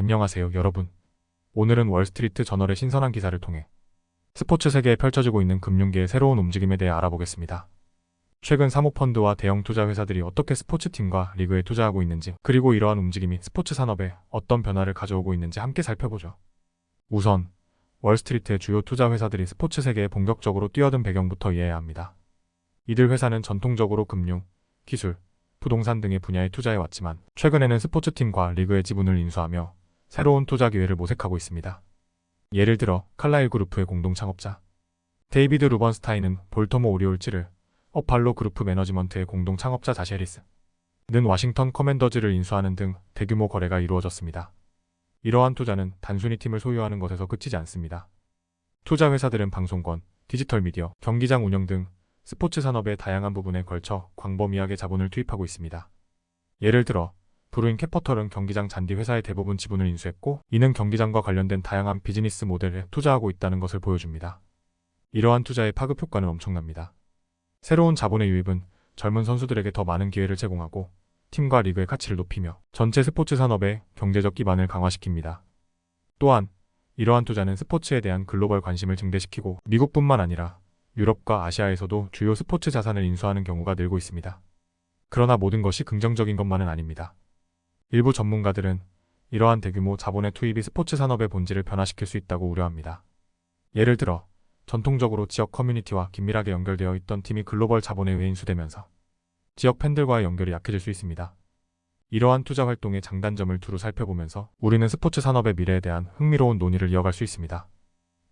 안녕하세요, 여러분. 오늘은 월스트리트 저널의 신선한 기사를 통해 스포츠 세계에 펼쳐지고 있는 금융계의 새로운 움직임에 대해 알아보겠습니다. 최근 사모펀드와 대형 투자 회사들이 어떻게 스포츠팀과 리그에 투자하고 있는지, 그리고 이러한 움직임이 스포츠 산업에 어떤 변화를 가져오고 있는지 함께 살펴보죠. 우선, 월스트리트의 주요 투자 회사들이 스포츠 세계에 본격적으로 뛰어든 배경부터 이해해야 합니다. 이들 회사는 전통적으로 금융, 기술, 부동산 등의 분야에 투자해 왔지만 최근에는 스포츠팀과 리그의 지분을 인수하며 새로운 투자 기회를 모색하고 있습니다. 예를 들어 칼라일 그룹프의 공동 창업자 데이비드 루번스타인은 볼터모 오리올즈를 어팔로 그룹프 매너지먼트의 공동 창업자 자셰리스 는 워싱턴 커맨더즈를 인수하는 등 대규모 거래가 이루어졌습니다. 이러한 투자는 단순히 팀을 소유하는 것에서 그치지 않습니다. 투자 회사들은 방송권, 디지털 미디어, 경기장 운영 등 스포츠 산업의 다양한 부분에 걸쳐 광범위하게 자본을 투입하고 있습니다. 예를 들어 브루인 캐퍼털은 경기장 잔디 회사의 대부분 지분을 인수했고 이는 경기장과 관련된 다양한 비즈니스 모델에 투자하고 있다는 것을 보여줍니다. 이러한 투자의 파급 효과는 엄청납니다. 새로운 자본의 유입은 젊은 선수들에게 더 많은 기회를 제공하고 팀과 리그의 가치를 높이며 전체 스포츠 산업의 경제적 기반을 강화시킵니다. 또한 이러한 투자는 스포츠에 대한 글로벌 관심을 증대시키고 미국뿐만 아니라 유럽과 아시아에서도 주요 스포츠 자산을 인수하는 경우가 늘고 있습니다. 그러나 모든 것이 긍정적인 것만은 아닙니다. 일부 전문가들은 이러한 대규모 자본의 투입이 스포츠 산업의 본질을 변화시킬 수 있다고 우려합니다. 예를 들어 전통적으로 지역 커뮤니티와 긴밀하게 연결되어 있던 팀이 글로벌 자본에 의해 인수되면서 지역 팬들과의 연결이 약해질 수 있습니다. 이러한 투자 활동의 장단점을 두루 살펴보면서 우리는 스포츠 산업의 미래에 대한 흥미로운 논의를 이어갈 수 있습니다.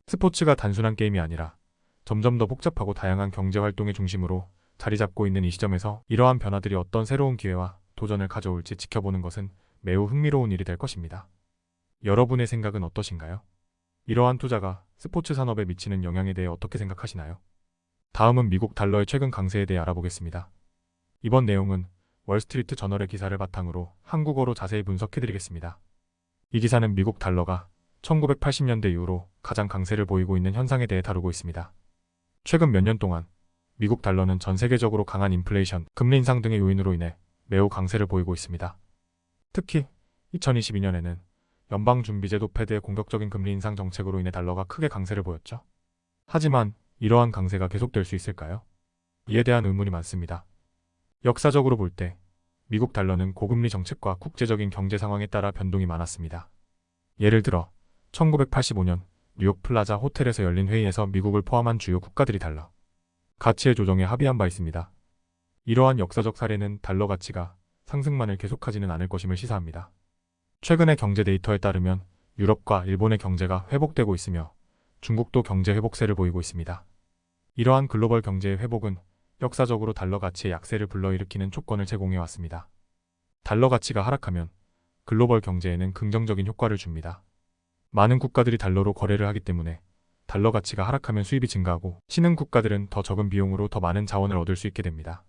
스포츠가 단순한 게임이 아니라 점점 더 복잡하고 다양한 경제 활동의 중심으로 자리 잡고 있는 이 시점에서 이러한 변화들이 어떤 새로운 기회와 도전을 가져올지 지켜보는 것은 매우 흥미로운 일이 될 것입니다. 여러분의 생각은 어떠신가요? 이러한 투자가 스포츠 산업에 미치는 영향에 대해 어떻게 생각하시나요? 다음은 미국 달러의 최근 강세에 대해 알아보겠습니다. 이번 내용은 월스트리트 저널의 기사를 바탕으로 한국어로 자세히 분석해드리겠습니다. 이 기사는 미국 달러가 1980년대 이후로 가장 강세를 보이고 있는 현상에 대해 다루고 있습니다. 최근 몇 년 동안 미국 달러는 전 세계적으로 강한 인플레이션, 금리 인상 등의 요인으로 인해 매우 강세를 보이고 있습니다. 특히 2022년에는 연방준비제 도 패드의 공격적인 금리 인상 정책으로 인해 달러가 크게 강세를 보였죠. 하지만 이러한 강세가 계속될 수 있을까요? 이에 대한 의문이 많습니다. 역사적으로 볼 때 미국 달러는 고금리 정책과 국제적인 경제 상황에 따라 변동이 많았습니다. 예를 들어 1985년 뉴욕 플라자 호텔에서 열린 회의에서 미국을 포함한 주요 국가들이 달러 가치의 조정에 합의한 바 있습니다. 이러한 역사적 사례는 달러 가치가 상승만을 계속하지는 않을 것임을 시사합니다. 최근의 경제 데이터에 따르면 유럽과 일본의 경제가 회복되고 있으며 중국도 경제 회복세를 보이고 있습니다. 이러한 글로벌 경제의 회복은 역사적으로 달러 가치의 약세를 불러일으키는 조건을 제공해 왔습니다. 달러 가치가 하락하면 글로벌 경제에는 긍정적인 효과를 줍니다. 많은 국가들이 달러로 거래를 하기 때문에 달러 가치가 하락하면 수입이 증가하고 신흥 국가들은 더 적은 비용으로 더 많은 자원을 얻을 수 있게 됩니다.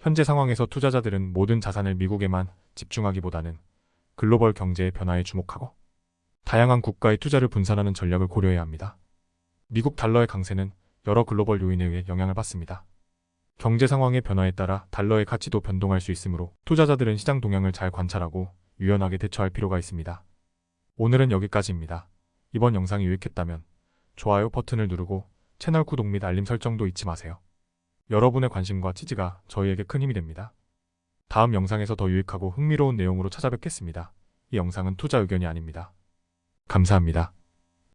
현재 상황에서 투자자들은 모든 자산을 미국에만 집중하기보다는 글로벌 경제의 변화에 주목하고 다양한 국가의 투자를 분산하는 전략을 고려해야 합니다. 미국 달러의 강세는 여러 글로벌 요인에 의해 영향을 받습니다. 경제 상황의 변화에 따라 달러의 가치도 변동할 수 있으므로 투자자들은 시장 동향을 잘 관찰하고 유연하게 대처할 필요가 있습니다. 오늘은 여기까지입니다. 이번 영상이 유익했다면 좋아요 버튼을 누르고 채널 구독 및 알림 설정도 잊지 마세요. 여러분의 관심과 지지가 저희에게 큰 힘이 됩니다. 다음 영상에서 더 유익하고 흥미로운 내용으로 찾아뵙겠습니다. 이 영상은 투자 의견이 아닙니다. 감사합니다.